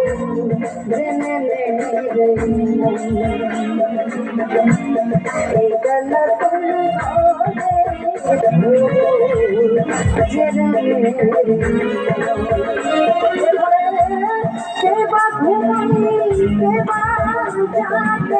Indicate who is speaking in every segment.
Speaker 1: Se va a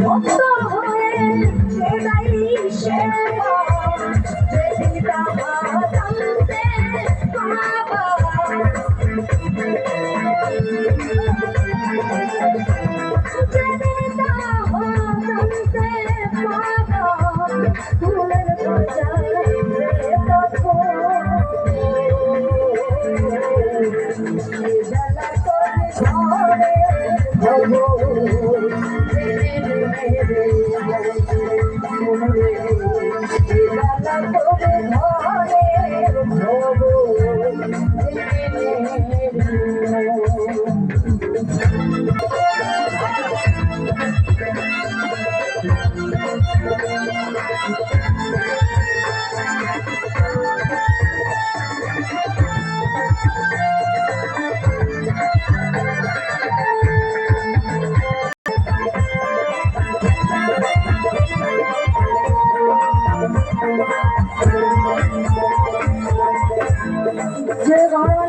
Speaker 1: ভক্ত হয়ে সেবাই সেবা Thank you.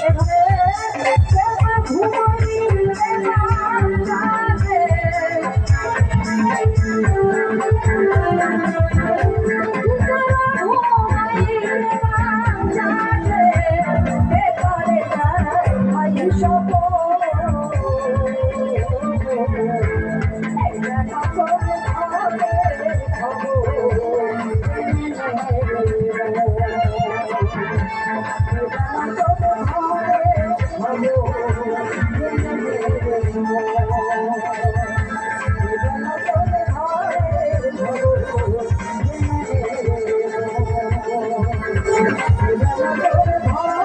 Speaker 1: এভাবে ভালো